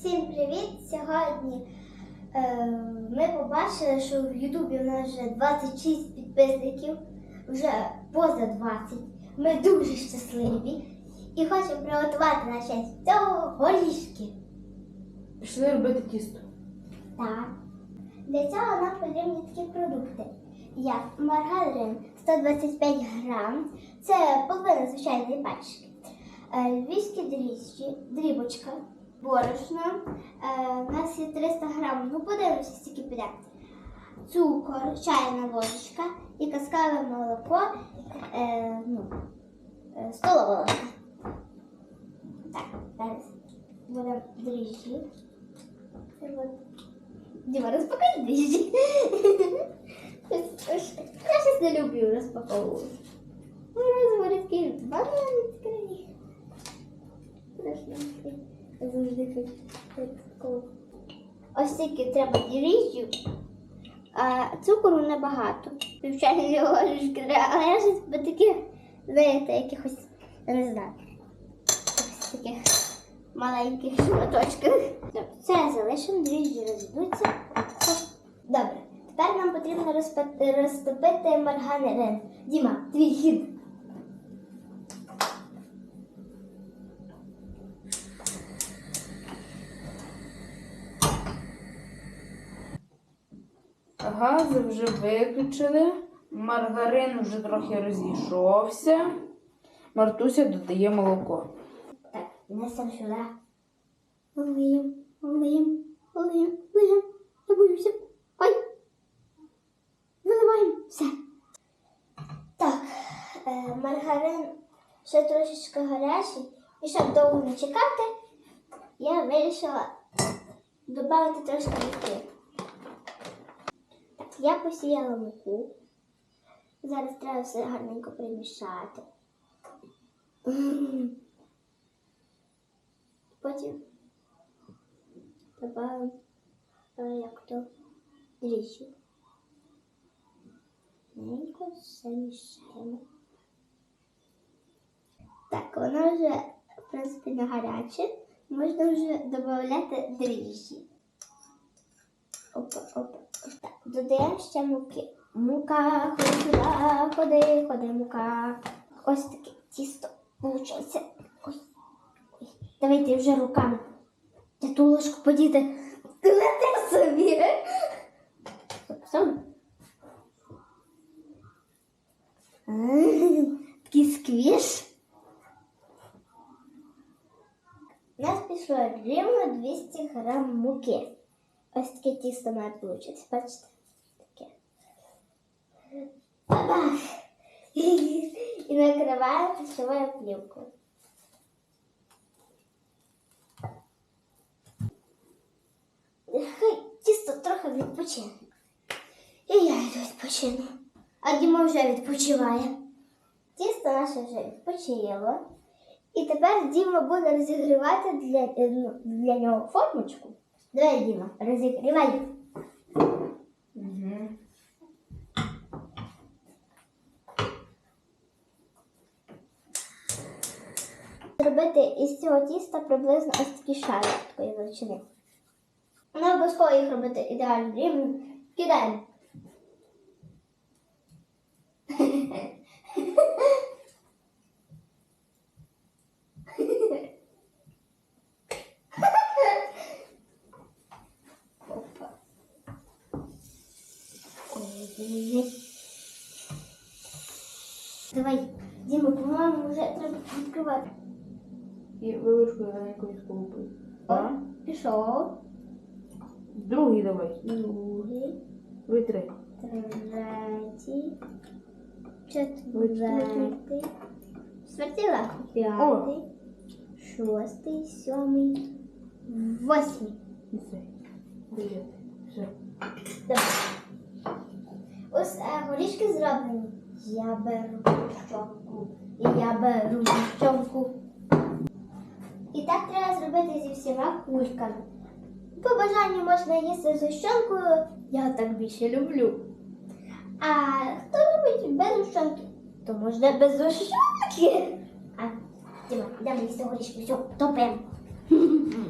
Всім привіт! Сьогодні е, ми побачили, що в Ютубі у нас вже 26 підписників, вже поза 20. Ми дуже щасливі і хочемо приготувати на честь цього горішки. Пішли робити тісто. Так. Для цього нам потрібні такі продукти, як маргарин 125 грам, це половина звичайної пачки, е, львівські дріжджі, дрібочка, борошно, е, у нас є 300 грам, ну подивимося, скільки піде. Цукор, чайна ложечка і казкове молоко, е, ну, е, столова ложка. Так, зараз будемо дріжджі. Діма, розпакуй дріжджі. Я щось не люблю розпаковувати. Ну, розговорить Ось тільки треба дріжджів, а цукору небагато. Звичайно, ложечки треба, але я щось би таке, знаєте, якихось, я не знаю, якихось таких маленьких шматочках. Це залишимо, дріжджі розійдуться. Добре, тепер нам потрібно розтопити маргарин. Діма, твій хід. Газ вже виключили. Маргарин вже трохи розійшовся. Мартуся додає молоко. Так, несемо сюди. Лиємо, лиємо, лиємо, лиємо. Я боюся. Ой. Виливаємо. Все. Так, е, маргарин ще трошечки гарячий. І щоб довго не чекати, я вирішила додати трошки муки. Я посіяла муку. Зараз треба все гарненько примішати. Потім добавимо е, як то дріжджі. Маленько все мішаємо. Так, воно вже, в принципі, не гаряче. Можна вже додати дріжджі. Опа, опа. Додаємо ще муки. Мука, ходи сюди, ходи, ходи, мука. Ось таке тісто. Ой. Ой. Давайте вже руками. Я ту ложку подіти. Лети собі. Такий сквіш. У нас пішло рівно 200 грам муки. Ось таке тісто має вийти. Бачите? Таке. Бабах! І накриваємо пищовою плівкою. Хай тісто трохи відпочине. І я йду відпочину. А Діма вже відпочиває. Тісто наше вже відпочило. І тепер Діма буде розігрівати для, ну, для нього формочку. Давай, Діма, розігрівай. Угу. Зробити із цього тіста приблизно ось такі шари такої величини. Не обов'язково їх робити ідеально рівно. Кидаємо. Давай, Діма, по-моєму, вже треба відкривати. І вилочкою маленькою сколупою. О, А? пішов. Другий давай. Другий, Витри. третій, четвертий, четвертий легко, п'ятий, шостий, сьомий, восьмий. І це. Дев'ятий. Все. Добре. Ось е, горішки зроблені. Я беру щомку, і я беру щомку. І так треба зробити зі всіма кульками. По бажанню можна їсти з гущонкою, я так більше люблю. А хто любить без гущонки, то можна без гущонки. А, Діма, йдемо їсти горішки, все, топимо.